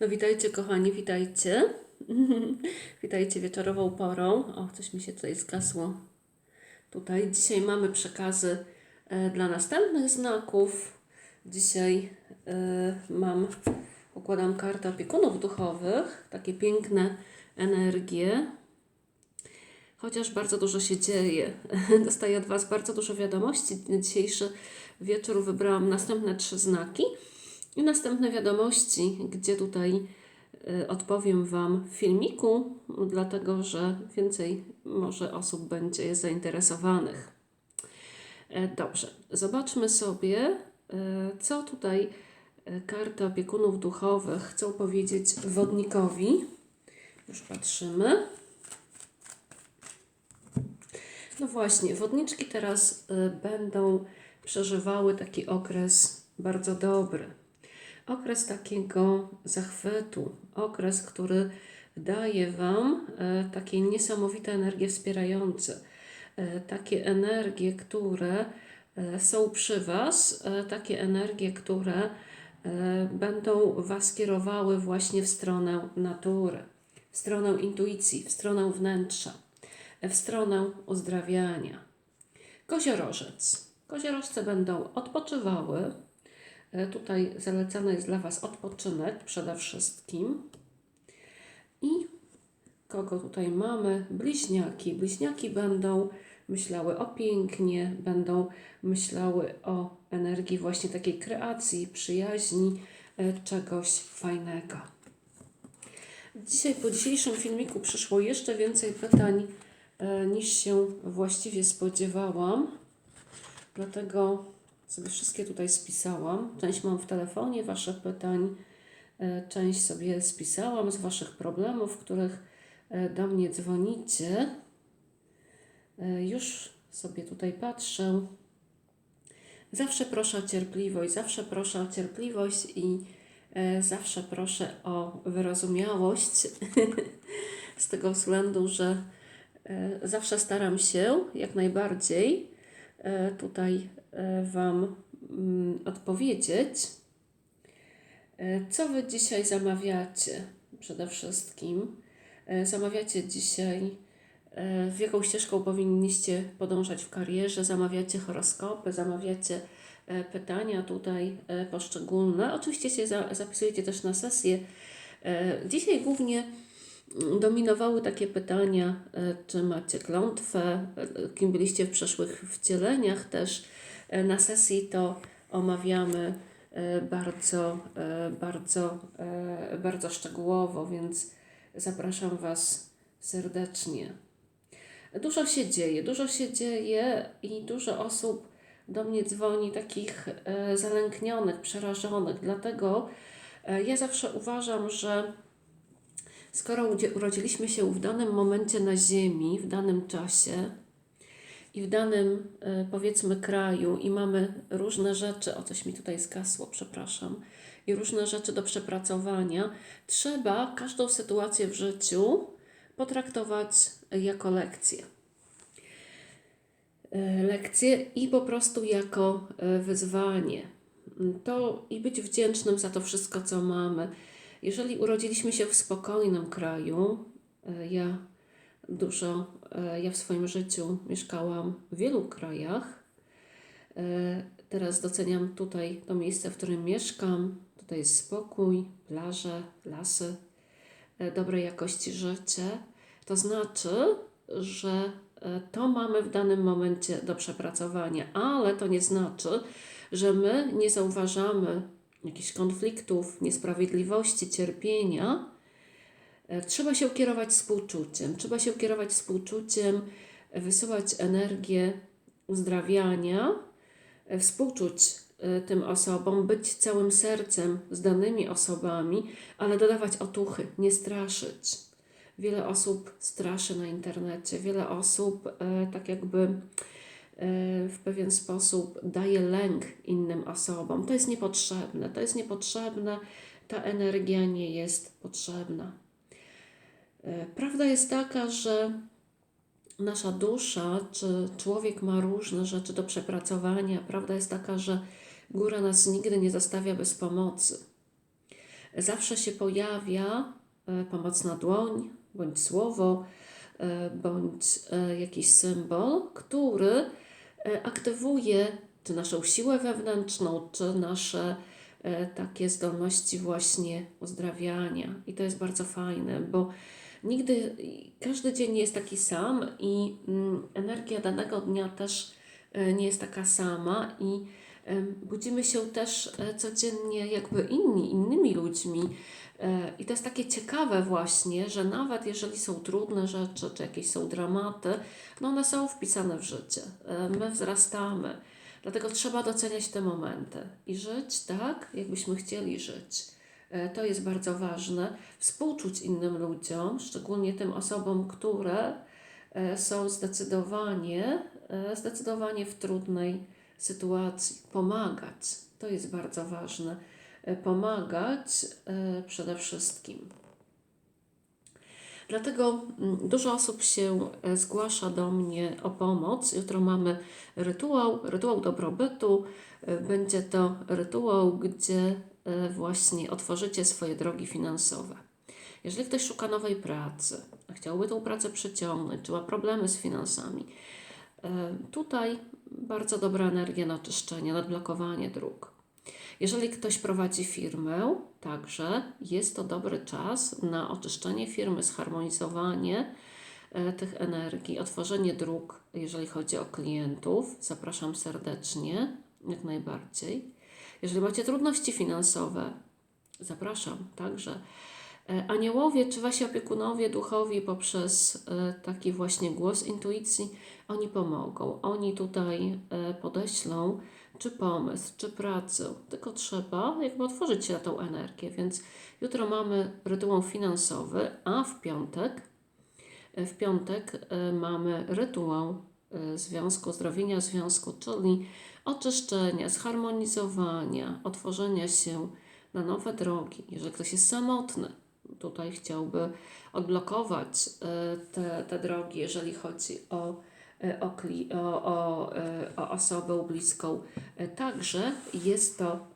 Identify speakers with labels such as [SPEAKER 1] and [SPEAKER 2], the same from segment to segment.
[SPEAKER 1] No witajcie kochani, witajcie. witajcie wieczorową porą. O, coś mi się tutaj zgasło. Tutaj dzisiaj mamy przekazy e, dla następnych znaków. Dzisiaj e, mam, układam kartę opiekunów duchowych, takie piękne energie. Chociaż bardzo dużo się dzieje. Dostaję od Was bardzo dużo wiadomości. Dzisiejszy wieczór wybrałam następne trzy znaki i następne wiadomości, gdzie tutaj y, odpowiem Wam w filmiku, dlatego że więcej może osób będzie zainteresowanych. E, Dobrze, zobaczmy sobie, e, co tutaj e, karty opiekunów duchowych chcą powiedzieć wodnikowi. Już patrzymy. No właśnie, wodniczki teraz będą przeżywały taki okres bardzo dobry. Okres takiego zachwytu, okres, który daje Wam y, takie niesamowite energie wspierające, y, takie energie, które y, są przy Was, takie energie, które będą Was kierowały właśnie w stronę natury, w stronę intuicji, w stronę wnętrza w stronę uzdrawiania. Koziorożec. Koziorożce będą odpoczywały. E, Tutaj zalecany jest dla Was odpoczynek przede wszystkim. I kogo tutaj mamy? Bliźniaki. Bliźniaki będą myślały o pięknie, będą myślały o energii właśnie takiej kreacji, przyjaźni, e, czegoś fajnego. Dzisiaj po dzisiejszym filmiku przyszło jeszcze więcej pytań e, niż się właściwie spodziewałam. Dlatego sobie wszystkie tutaj spisałam. Część mam w telefonie Waszych pytań, e, część sobie spisałam z Waszych problemów, których e, do mnie dzwonicie. E, Już sobie tutaj patrzę. Zawsze proszę o cierpliwość, zawsze proszę o cierpliwość i zawsze proszę o wyrozumiałość. Z tego względu, że zawsze staram się jak najbardziej tutaj Wam mm, odpowiedzieć. E, Co Wy dzisiaj zamawiacie przede wszystkim? E, Zamawiacie dzisiaj, e, w jaką ścieżką powinniście podążać w karierze, zamawiacie horoskopy, zamawiacie e, pytania tutaj e, poszczególne. Oczywiście się za- zapisujecie też na sesję. E, Dzisiaj głównie mm, dominowały takie pytania, e, czy macie klątwę, e, kim byliście w przeszłych wcieleniach też. E, Na sesji to omawiamy e, bardzo, e, bardzo, bardzo szczegółowo, więc zapraszam Was serdecznie. Dużo się dzieje, dużo się dzieje i dużo osób do mnie dzwoni takich zalęknionych, przerażonych. Dlatego ja zawsze uważam, że skoro urodziliśmy się w danym momencie na Ziemi, w danym czasie i w danym e, powiedzmy kraju i mamy różne rzeczy, o coś mi tutaj skasło, przepraszam, i różne rzeczy do przepracowania, trzeba każdą sytuację w życiu potraktować jako lekcję e, lekcję i po prostu jako e, wyzwanie. To i być wdzięcznym za to wszystko, co mamy. Jeżeli urodziliśmy się w spokojnym kraju, ja dużo, ja w swoim życiu mieszkałam w wielu krajach. E, Teraz doceniam tutaj to miejsce, w którym mieszkam. Tutaj jest spokój, plaże, lasy, e, dobrej jakości życie. To znaczy, że e, to mamy w danym momencie do przepracowania, ale to nie znaczy, że my nie zauważamy jakichś konfliktów, niesprawiedliwości, cierpienia. E, Trzeba się kierować współczuciem, trzeba się kierować współczuciem, e, wysyłać energię uzdrawiania, e, współczuć tym osobom, być całym sercem z danymi osobami, ale dodawać otuchy, nie straszyć. Wiele osób straszy na internecie, wiele osób tak jakby w pewien sposób daje lęk innym osobom. To jest niepotrzebne, to jest niepotrzebne, ta energia nie jest potrzebna. E, Prawda jest taka, że nasza dusza, czy człowiek ma różne rzeczy do przepracowania. Prawda jest taka, że góra nas nigdy nie zostawia bez pomocy. zawsze się pojawia e, pomocna dłoń, bądź słowo, e, bądź jakiś symbol, który aktywuje czy naszą siłę wewnętrzną, czy nasze takie zdolności właśnie uzdrawiania. I to jest bardzo fajne, bo nigdy, każdy dzień nie jest taki sam i mm, energia danego dnia też e, nie jest taka sama i budzimy się też e, codziennie jakby inni, innymi ludźmi. E, I to jest takie ciekawe właśnie, że nawet jeżeli są trudne rzeczy, czy jakieś są dramaty, no one są wpisane w życie. My wzrastamy. Dlatego trzeba doceniać te momenty i żyć tak, jakbyśmy chcieli żyć. E, To jest bardzo ważne. Współczuć innym ludziom, szczególnie tym osobom, które e, są zdecydowanie, e, zdecydowanie w trudnej sytuacji. Pomagać. To jest bardzo ważne. Pomagać przede wszystkim. Dlatego mm, dużo osób się zgłasza do mnie o pomoc. Jutro mamy rytuał, rytuał dobrobytu. Będzie to rytuał, gdzie właśnie otworzycie swoje drogi finansowe. Jeżeli ktoś szuka nowej pracy, a chciałby tą pracę przyciągnąć, czy ma problemy z finansami, e, tutaj bardzo dobra energia na czyszczenie, na odblokowanie dróg. Jeżeli ktoś prowadzi firmę, także jest to dobry czas na oczyszczenie firmy, zharmonizowanie e, tych energii, otworzenie dróg, jeżeli chodzi o klientów. Zapraszam serdecznie, jak najbardziej. Jeżeli macie trudności finansowe, zapraszam także. E, Aniołowie czy wasi opiekunowie duchowi poprzez e, taki właśnie głos intuicji, oni pomogą. Oni tutaj e, podeślą czy pomysł, czy pracę, tylko trzeba jakby otworzyć się na tą energię. Więc jutro mamy rytuał finansowy, a w piątek, w piątek mamy rytuał związku, zdrowienia związku, czyli oczyszczenia, zharmonizowania, otworzenia się na nowe drogi. Jeżeli ktoś jest samotny, tutaj chciałby odblokować e, te, te drogi, jeżeli chodzi o, e, o, o, o, e, o osobę bliską. Także jest to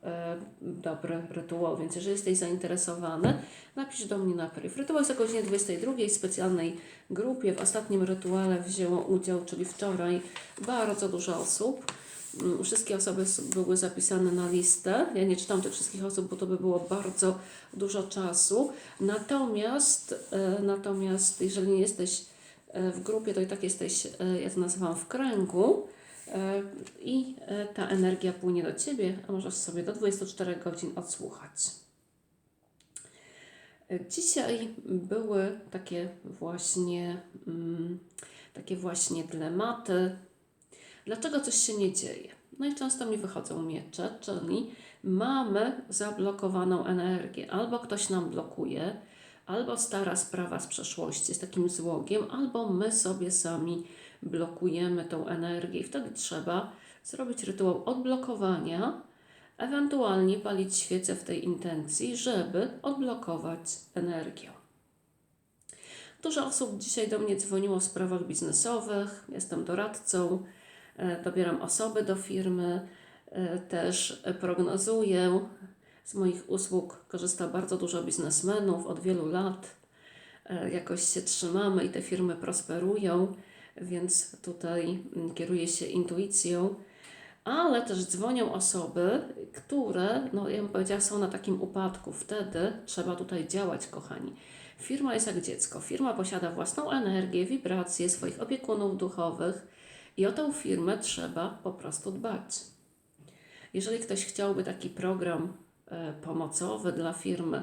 [SPEAKER 1] dobry rytuał, więc jeżeli jesteś zainteresowany, napisz do mnie na priv. Rytuał jest o godzinie 22 w specjalnej grupie. W ostatnim rytuale wzięło udział, czyli wczoraj, bardzo dużo osób. Mm, Wszystkie osoby były zapisane na listę. Ja nie czytam tych wszystkich osób, bo to by było bardzo dużo czasu. Natomiast, e, natomiast jeżeli nie jesteś e, w grupie, to i tak jesteś, e, ja to nazywam w kręgu i ta energia płynie do Ciebie, a możesz sobie do 24 godzin odsłuchać. Dzisiaj były takie właśnie, mm, takie właśnie dylematy, Dlaczego coś się nie dzieje? No i często mi wychodzą miecze, czyli mamy zablokowaną energię. Albo ktoś nam blokuje, albo stara sprawa z przeszłości jest takim złogiem, albo my sobie sami blokujemy tą energię. I wtedy trzeba zrobić rytuał odblokowania, ewentualnie palić świecę w tej intencji, żeby odblokować energię. Dużo osób dzisiaj do mnie dzwoniło w sprawach biznesowych. Jestem doradcą, dobieram osoby do firmy, e, też prognozuję. Z moich usług korzysta bardzo dużo biznesmenów od wielu lat. E, Jakoś się trzymamy i te firmy prosperują, więc tutaj mm, kieruję się intuicją. Ale też dzwonią osoby, które, no ja bym powiedziała, są na takim upadku. Wtedy trzeba tutaj działać, kochani. Firma jest jak dziecko. Firma posiada własną energię, wibracje, swoich opiekunów duchowych i o tę firmę trzeba po prostu dbać. Jeżeli ktoś chciałby taki program e, pomocowy dla firmy,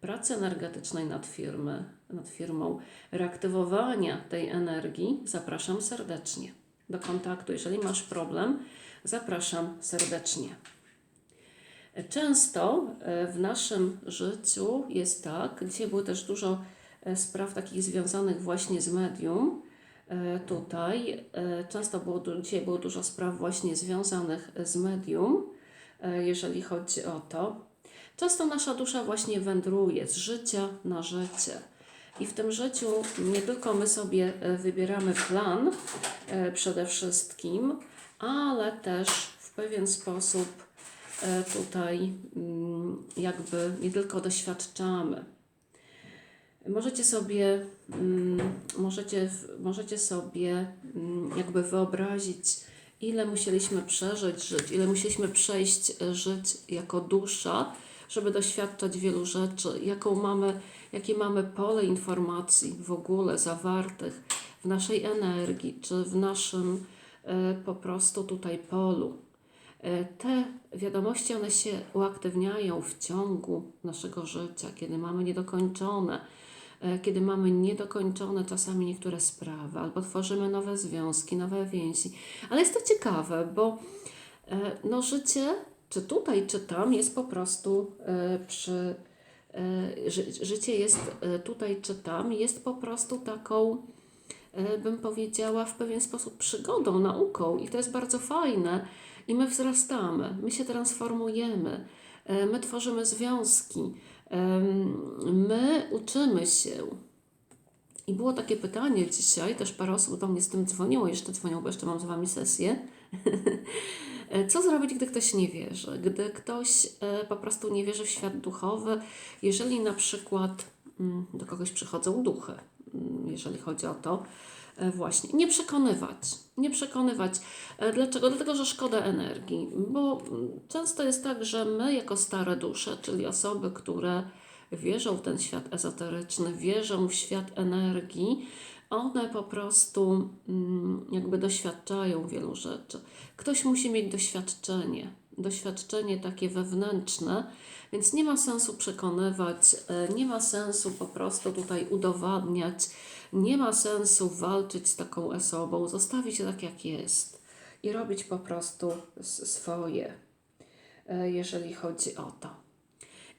[SPEAKER 1] pracy energetycznej nad, firmy, nad firmą, reaktywowania tej energii, zapraszam serdecznie do kontaktu. Jeżeli masz problem, zapraszam serdecznie. Często e, w naszym życiu jest tak, dzisiaj było też dużo e, spraw takich związanych właśnie z medium. E, Tutaj e, często było, dzisiaj było dużo spraw właśnie związanych z medium, e, jeżeli chodzi o to. Często nasza dusza właśnie wędruje z życia na życie. I w tym życiu nie tylko my sobie wybieramy plan przede wszystkim, ale też w pewien sposób tutaj mm, jakby nie tylko doświadczamy. Możecie sobie, mm, możecie, możecie sobie mm, jakby wyobrazić, ile musieliśmy przeżyć, żyć, ile musieliśmy przejść, e, żyć jako dusza, żeby doświadczać wielu rzeczy, jaką mamy, jakie mamy pole informacji w ogóle zawartych w naszej energii, czy w naszym e, po prostu tutaj polu. E, Te wiadomości, one się uaktywniają w ciągu naszego życia, kiedy mamy niedokończone, kiedy mamy niedokończone czasami niektóre sprawy, albo tworzymy nowe związki, nowe więzi. Ale jest to ciekawe, bo e, no, życie, czy tutaj, czy tam, jest po prostu e, przy. e, ży- Życie jest e, tutaj, czy tam, jest po prostu taką e, bym powiedziała, w pewien sposób przygodą, nauką i to jest bardzo fajne. I my wzrastamy, my się transformujemy, e, my tworzymy związki, my uczymy się. I było takie pytanie dzisiaj, też parę osób do mnie z tym dzwoniło, jeszcze dzwonią, bo jeszcze mam z Wami sesję. E, Co zrobić, gdy ktoś nie wierzy? Gdy ktoś e, po prostu nie wierzy w świat duchowy, jeżeli na przykład mm, do kogoś przychodzą duchy, mm, jeżeli chodzi o to, właśnie, nie przekonywać, nie przekonywać. E, Dlaczego? Dlatego, że szkoda energii, bo często jest tak, że my jako stare dusze, czyli osoby, które wierzą w ten świat ezoteryczny, wierzą w świat energii, one po prostu mm, jakby doświadczają wielu rzeczy. Ktoś musi mieć doświadczenie, doświadczenie takie wewnętrzne, więc nie ma sensu przekonywać, e, nie ma sensu po prostu tutaj udowadniać, nie ma sensu walczyć z taką osobą, zostawić je tak jak jest i robić po prostu swoje, e, jeżeli chodzi o to.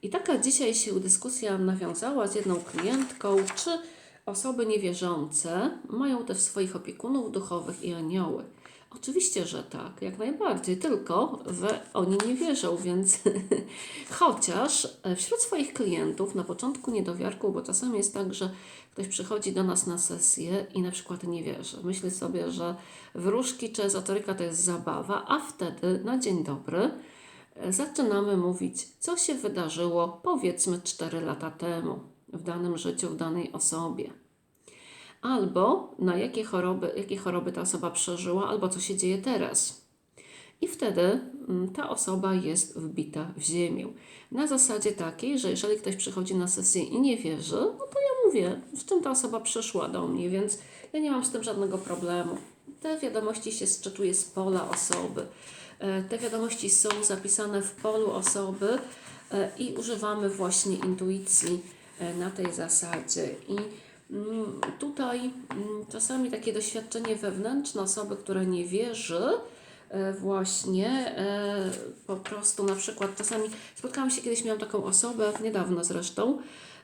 [SPEAKER 1] I taka dzisiaj się dyskusja nawiązała z jedną klientką, czy osoby niewierzące mają też swoich opiekunów duchowych i anioły. Oczywiście, że tak, jak najbardziej, tylko że oni nie wierzą, więc chociaż e, wśród swoich klientów na początku niedowiarku, bo czasami jest tak, że ktoś przychodzi do nas na sesję i na przykład nie wierzy. Myśli sobie, że wróżki czy ezoteryka to jest zabawa, a wtedy na dzień dobry e, zaczynamy mówić, co się wydarzyło powiedzmy 4 lata temu w danym życiu, w danej osobie. Albo na jakie choroby, jakie choroby ta osoba przeżyła, albo co się dzieje teraz. I wtedy mm, ta osoba jest wbita w ziemię. Na zasadzie takiej, że jeżeli ktoś przychodzi na sesję i nie wierzy, no to ja mówię, z czym ta osoba przyszła do mnie, więc ja nie mam z tym żadnego problemu. Te wiadomości się sczytuje z pola osoby. E, Te wiadomości są zapisane w polu osoby e, i używamy właśnie intuicji e, na tej zasadzie. I tutaj mm, czasami takie doświadczenie wewnętrzne osoby, która nie wierzy, e, właśnie e, po prostu na przykład czasami spotkałam się kiedyś, miałam taką osobę, niedawno zresztą,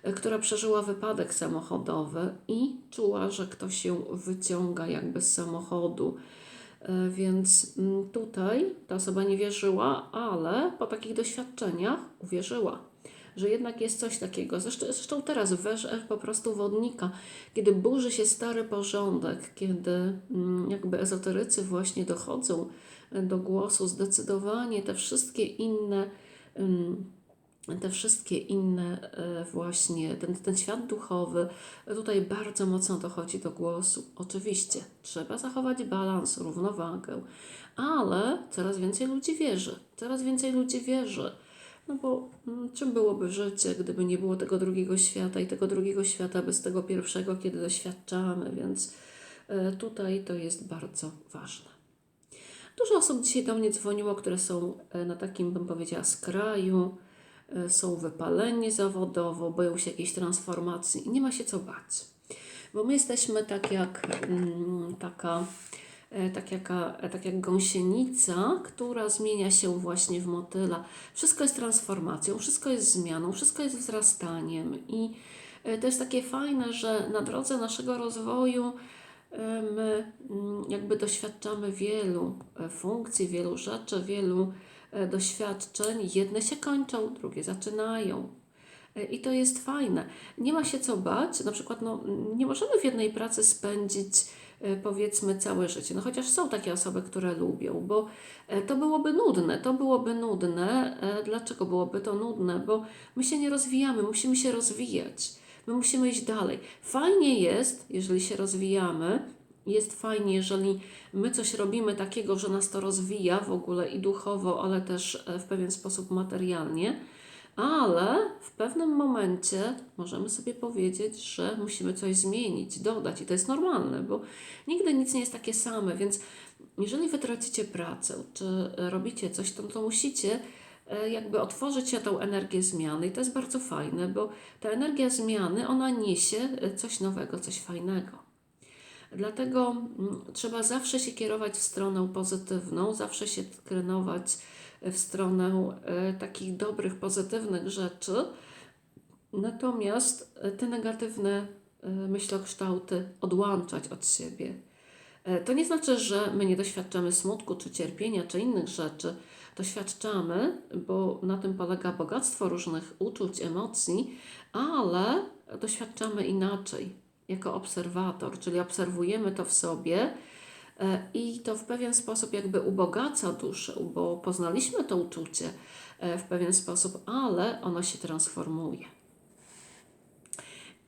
[SPEAKER 1] e, która przeżyła wypadek samochodowy i czuła, że ktoś ją wyciąga jakby z samochodu. Więc mm, tutaj ta osoba nie wierzyła, ale po takich doświadczeniach uwierzyła, że jednak jest coś takiego. Zresztą, teraz weż po prostu wodnika, kiedy burzy się stary porządek, kiedy mm, jakby ezoterycy właśnie dochodzą e, do głosu, zdecydowanie te wszystkie inne. ym, te wszystkie inne e, właśnie, ten, ten świat duchowy tutaj bardzo mocno dochodzi do głosu. Oczywiście trzeba zachować balans, równowagę, ale coraz więcej ludzi wierzy, coraz więcej ludzi wierzy. No bo mm, czym byłoby życie, gdyby nie było tego drugiego świata i tego drugiego świata bez tego pierwszego, kiedy doświadczamy, więc e, tutaj to jest bardzo ważne. Dużo osób dzisiaj do mnie dzwoniło, które są e, na takim, bym powiedziała, skraju, e, są wypaleni zawodowo, boją się jakiejś transformacji i nie ma się co bać. Bo my jesteśmy tak jak mm, taka, tak, jaka, e, tak jak gąsienica, która zmienia się właśnie w motyla. Wszystko jest transformacją, wszystko jest zmianą, wszystko jest wzrastaniem i e, to jest takie fajne, że na drodze naszego rozwoju e, my mm, jakby doświadczamy wielu e, funkcji, wielu rzeczy, wielu e, doświadczeń. Jedne się kończą, drugie zaczynają. E, I to jest fajne. Nie ma się co bać, na przykład no, nie możemy w jednej pracy spędzić e, powiedzmy całe życie. No chociaż są takie osoby, które lubią, bo e, to byłoby nudne. To byłoby nudne. E, Dlaczego byłoby to nudne? Bo my się nie rozwijamy, musimy się rozwijać. My musimy iść dalej. Fajnie jest, jeżeli się rozwijamy, jest fajnie, jeżeli my coś robimy takiego, że nas to rozwija w ogóle i duchowo, ale też e, w pewien sposób materialnie, ale w pewnym momencie możemy sobie powiedzieć, że musimy coś zmienić, dodać. I to jest normalne, bo nigdy nic nie jest takie same, więc jeżeli wy tracicie pracę, czy robicie coś, to, to musicie e, jakby otworzyć się tą energię zmiany. I to jest bardzo fajne, bo ta energia zmiany, ona niesie e, coś nowego, coś fajnego. Dlatego mm, trzeba zawsze się kierować w stronę pozytywną, zawsze się trenować w stronę e, takich dobrych, pozytywnych rzeczy. Natomiast e, te negatywne e, myślokształty odłączać od siebie. E, To nie znaczy, że my nie doświadczamy smutku, czy cierpienia, czy innych rzeczy. Doświadczamy, bo na tym polega bogactwo różnych uczuć, emocji, ale doświadczamy inaczej, jako obserwator, czyli obserwujemy to w sobie e, i to w pewien sposób jakby ubogaca duszę, bo poznaliśmy to uczucie e, w pewien sposób, ale ono się transformuje.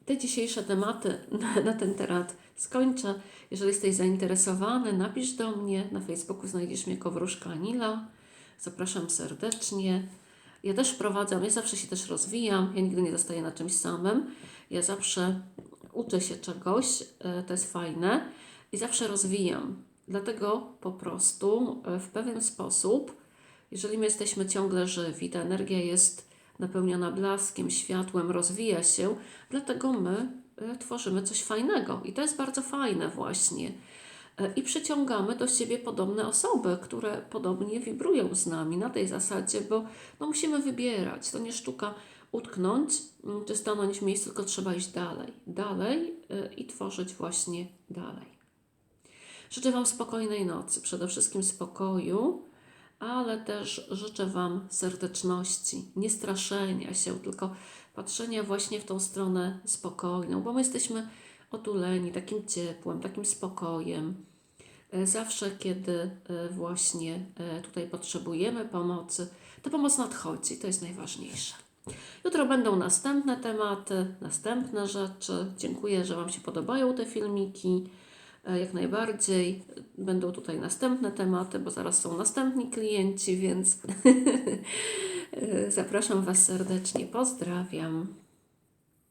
[SPEAKER 1] Te dzisiejsze tematy na, ten temat skończę. Jeżeli jesteś zainteresowany, napisz do mnie. Na Facebooku znajdziesz mnie jako Wróżka Anila. Zapraszam serdecznie. Ja też prowadzę, ja zawsze się też rozwijam, ja nigdy nie zostaję na czymś samym. Ja zawsze uczę się czegoś, e, to jest fajne i zawsze rozwijam. Dlatego po prostu e, w pewien sposób, jeżeli my jesteśmy ciągle żywi, ta energia jest napełniona blaskiem, światłem, rozwija się, dlatego my e, tworzymy coś fajnego i to jest bardzo fajne właśnie. I przyciągamy do siebie podobne osoby, które podobnie wibrują z nami na tej zasadzie, bo no, musimy wybierać. To nie sztuka utknąć mm, czy stanąć w miejscu, tylko trzeba iść dalej, dalej e, i tworzyć właśnie dalej. Życzę Wam spokojnej nocy, przede wszystkim spokoju, ale też życzę Wam serdeczności, nie straszenia się, tylko patrzenia właśnie w tą stronę spokojną, bo my jesteśmy otuleni takim ciepłem, takim spokojem. E, Zawsze, kiedy e, właśnie tutaj potrzebujemy pomocy, to pomoc nadchodzi, to jest najważniejsze. Jutro będą następne tematy, następne rzeczy. Dziękuję, że Wam się podobają te filmiki. E, Jak najbardziej. Będą tutaj następne tematy, bo zaraz są następni klienci, więc e, zapraszam Was serdecznie. Pozdrawiam.